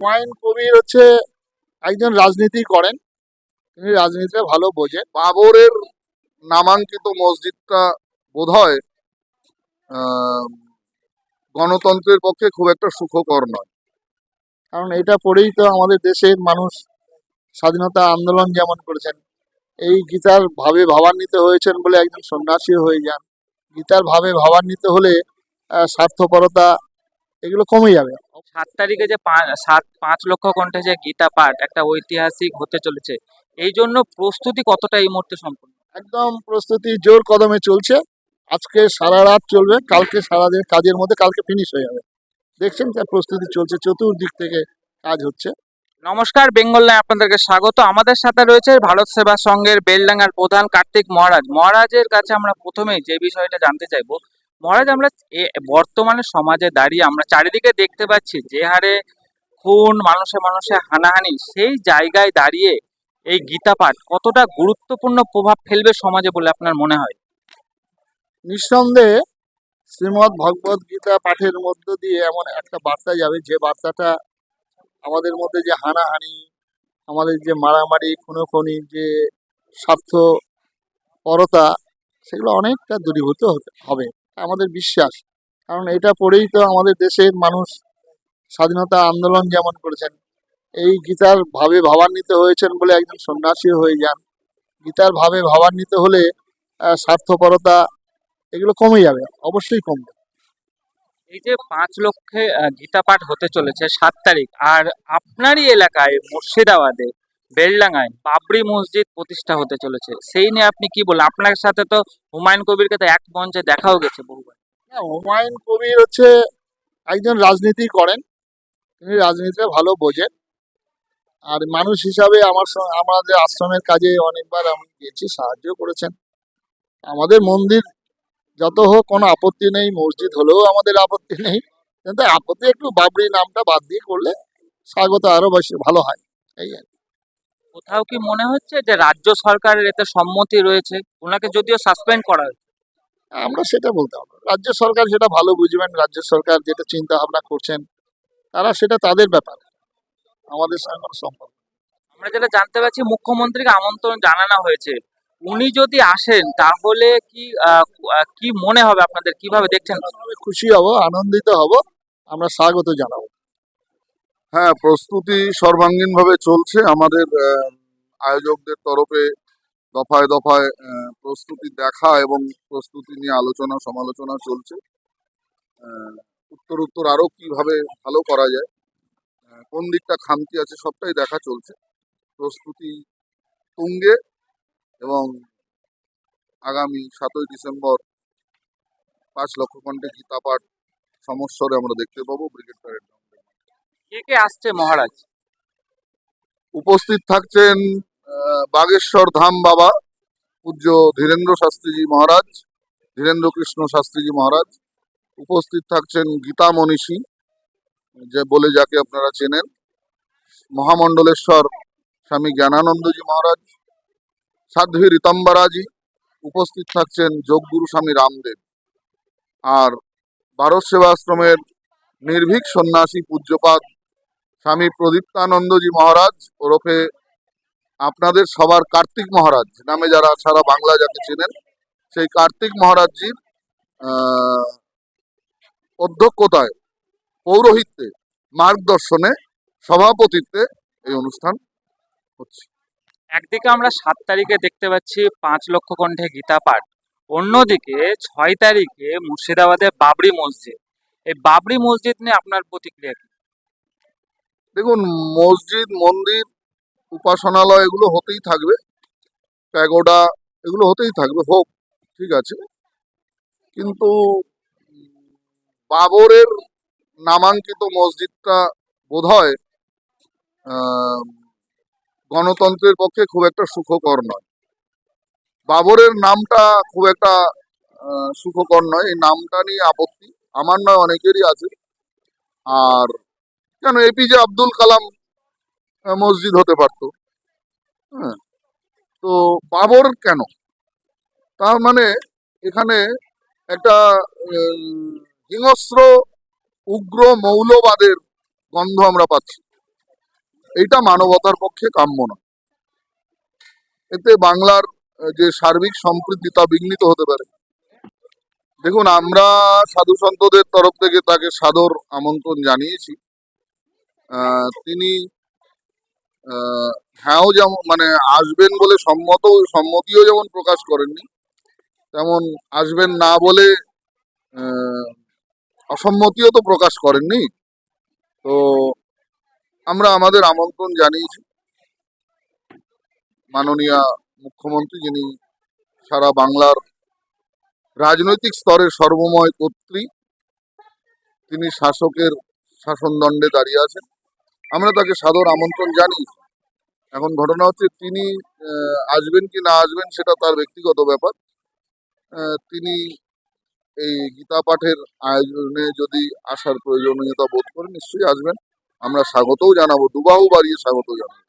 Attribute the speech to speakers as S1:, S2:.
S1: হুমায়ুন কবির হচ্ছে একজন রাজনীতি করেন। তিনি রাজনীতিটা ভালো বোঝেন।
S2: বাবরের নামাঙ্কিত মসজিদটা বোধ হয় গণতন্ত্রের পক্ষে খুব একটা সুখকর নয়।
S1: কারণ এটা পড়েই তো আমাদের দেশের মানুষ স্বাধীনতা আন্দোলন যেমন করেছেন, এই গীতার ভাবে ভাবান্বিত হয়েছেন বলে একজন সন্ন্যাসী হয়ে যান। গীতার ভাবে ভাবান্বিত হলে স্বার্থপরতা এগুলো কমে যাবে।
S3: সাত তারিখে যে সাত পাঁচ লক্ষ কণ্ঠে যে গীতা পাঠ একটা ঐতিহাসিক হতে চলেছে এই জন্য প্রস্তুতি কতটা এই মুহূর্তে সম্পূর্ণ
S1: একদম প্রস্তুতি জোর কদমে চলছে। আজকে সারা রাত চলবে কালকে সারাদিন কাজের মধ্যে কালকে ফিনিশ হয়ে যাবে। দেখছেন তার প্রস্তুতি চলছে চতুর্দিক থেকে কাজ হচ্ছে।
S3: নমস্কার বেঙ্গল লাইভ আপনাদেরকে স্বাগত। আমাদের সাথে রয়েছে ভারত সেবা সংঘের বেলডাঙ্গার প্রধান কার্তিক মহারাজ। মহারাজের কাছে আমরা প্রথমেই যে বিষয়টা জানতে চাইব মহারাজ, আমরা বর্তমানে সমাজে দাঁড়িয়ে আমরা চারিদিকে দেখতে পাচ্ছি যে হারে খুন, মানুষে মানুষে হানাহানি, সেই জায়গায় দাঁড়িয়ে এই গীতা পাঠ কতটা গুরুত্বপূর্ণ প্রভাব ফেলবে সমাজে বলে আপনার মনে হয়?
S1: নিঃসন্দেহে শ্রীমৎ ভগবত গীতা পাঠের মধ্য দিয়ে এমন একটা বার্তা যাবে, যে বার্তাটা আমাদের মধ্যে যে হানাহানি, আমাদের যে মারামারি, খুনোখুনি, যে স্বার্থ পরতা সেগুলো অনেকটা দূরীভূত হবে। আমাদের বিশ্বাস। কারণ এটা পড়েই তো আমাদের দেশের মানুষ স্বাধীনতা আন্দোলন যেমন করেছেন, এই গীতার ভাবে ভাবান্বিত হয়েছেন বলে একজন সন্ন্যাসী হয়ে যান। গীতার ভাবে ভাবান্বিত হলে স্বার্থপরতা এগুলো কমে যাবে, অবশ্যই কমবে।
S3: এই যে পাঁচ লক্ষে গীতা পাঠ হতে চলেছে সাত তারিখ, আর আপনারই এলাকায় মুর্শিদাবাদে বেলডাঙ্গায় বাবরি মসজিদ প্রতিষ্ঠা হতে চলেছে। সেই নিয়ে আপনি কি বলেন আপনার সাথে তো হুমায়ুন কবিরকে তো এক মঞ্চে দেখাও গেছে বহুবার।
S1: না, হুমায়ুন কবির হচ্ছে একজন রাজনীতি করেন। তিনি রাজনীতিটা ভালো বোঝেন। আর মানুষ হিসাবে আমার আমাদের আশ্রমের কাজে অনেকবার আমি গেছি সাহায্য করেছেন। আমাদের মন্দির যত হোক কোনো আপত্তি নেই মসজিদ হলেও আমাদের আপত্তি নেই। কিন্তু আপত্তি একটু বাবরি নামটা বাদ দিয়ে করলে স্বাগত আরও বেশি ভালো হয়। এই আর।
S3: কোথাও কি মনে হচ্ছে যে রাজ্য সরকারের এতে সম্মতি রয়েছে? ওনাকে যদিও সাসপেন্ড করা হয়েছে।
S1: আমরা সেটা বলতে পারব রাজ্য সরকার সেটা ভালো বুঝবেন রাজ্য সরকার যেটা চিন্তা ভাবনা করছেন তারা সেটা তাদের ব্যাপার। আমাদের সঙ্গে কোনো সম্পর্ক
S3: আমরা যেটা জানতে পারছি মুখ্যমন্ত্রীকে আমন্ত্রণ জানানো হয়েছে। উনি যদি আসেন তাহলে কি কি মনে হবে আপনাদের? কীভাবে দেখছেন?
S1: খুশি হব আনন্দিত হব। আমরা স্বাগত জানাব।
S2: হ্যাঁ প্রস্তুতি সর্বাঙ্গীনভাবে চলছে। আমাদের আয়োজকদের তরফে দফায় দফায় প্রস্তুতি দেখা এবং প্রস্তুতি নিয়ে আলোচনা, সমালোচনা চলছে। উত্তর উত্তর আরও কীভাবে ভালো করা যায় কোন দিকটা খামতি আছে সবটাই দেখা চলছে। প্রস্তুতি তুঙ্গে এবং আগামী সাতই ডিসেম্বর পাঁচ লক্ষ কণ্ঠে গীতা পাঠ সমস্বরে আমরা দেখতে পাবো ব্রিগেড প্যারেড
S3: কে কে আসছে মহারাজ?
S2: উপস্থিত থাকছেন বাগেশ্বর ধাম বাবা, পূজ্য ধীরেন্দ্র শাস্ত্রীজি মহারাজ ধীরেন্দ্র কৃষ্ণ শাস্ত্রীজি মহারাজ, উপস্থিত থাকছেন গীতা মনীষী যে বলে যাকে আপনারা চেনেন, মহামণ্ডলেশ্বর স্বামী জ্ঞানানন্দজি মহারাজ, সাধ্বী রীতম্বরাজি, উপস্থিত থাকছেন যোগগুরু স্বামী রামদেব, আর ভারত সেবাশ্রমের নির্ভীক সন্ন্যাসী পূজ্যপাদ স্বামী প্রদীপ্তানন্দজি মহারাজ ওরফে আপনাদের সবার কার্তিক মহারাজ নামে যারা সারা বাংলা যাকে চেনেন, সেই কার্তিক মহারাজজির অধ্যক্ষতায়, পৌরোহিত্যে, মার্গদর্শনে, সভাপতিত্বে এই অনুষ্ঠান হচ্ছে।
S3: একদিকে আমরা সাত তারিখে দেখতে পাচ্ছি পাঁচ লক্ষ কণ্ঠে গীতা পাঠ, অন্যদিকে ছয় তারিখে মুর্শিদাবাদে বাবরি মসজিদ। এই বাবরি মসজিদ নিয়ে আপনার প্রতিক্রিয়া কি?
S2: দেখুন মসজিদ মন্দির উপাসনালয় এগুলো হতেই থাকবে। প্যাগোডা এগুলো হতেই থাকবে হোক ঠিক আছে। কিন্তু বাবরের নামাঙ্কিত মসজিদটা বোধহয় আহ, গণতন্ত্রের পক্ষে খুব একটা সুখকর নয়। বাবরের নামটা খুব একটা সুখকর নয়। এই নামটা নিয়ে আপত্তি আমার নয় অনেকেরই আছে। আর কেন এপিজে আব্দুল কালাম মসজিদ হতে পারতো। হ্যাঁ। তো বাবর কেন? তার মানে এখানে একটা হিংস্র, উগ্র, মৌলবাদের গন্ধ আমরা পাচ্ছি। এইটা মানবতার পক্ষে কাম্য না। এতে বাংলার যে সার্বিক সম্প্রীতি তা বিঘ্নিত হতে পারে। দেখুন, আমরা সাধু সন্তদের তরফ থেকে তাকে সাদর আমন্ত্রণ জানিয়েছি। তিনি হ্যাঁও যেমন মানে আসবেন বলে সম্মত, সম্মতিও যেমন প্রকাশ করেননি, তেমন আসবেন না বলে অসম্মতিও তো প্রকাশ করেননি। তো আমরা আমাদের আমন্ত্রণ জানিয়েছি। মাননীয় মুখ্যমন্ত্রী যিনি সারা বাংলার রাজনৈতিক স্তরের সর্বময় কর্ত্রী, তিনি শাসকের শাসনদণ্ডে দাঁড়িয়ে আছেন। আমরা তাকে সাদর আমন্ত্রণ জানি এখন ঘটনা হচ্ছে তিনি আসবেন কি না আসবেন সেটা তার ব্যক্তিগত ব্যাপার। তিনি এই গীতা পাঠের আয়োজনে যদি আসার প্রয়োজনীয়তা বোধ করেন নিশ্চয়ই আসবেন। আমরা স্বাগতও জানাব দুবাহু বাড়িয়ে স্বাগত জানাব।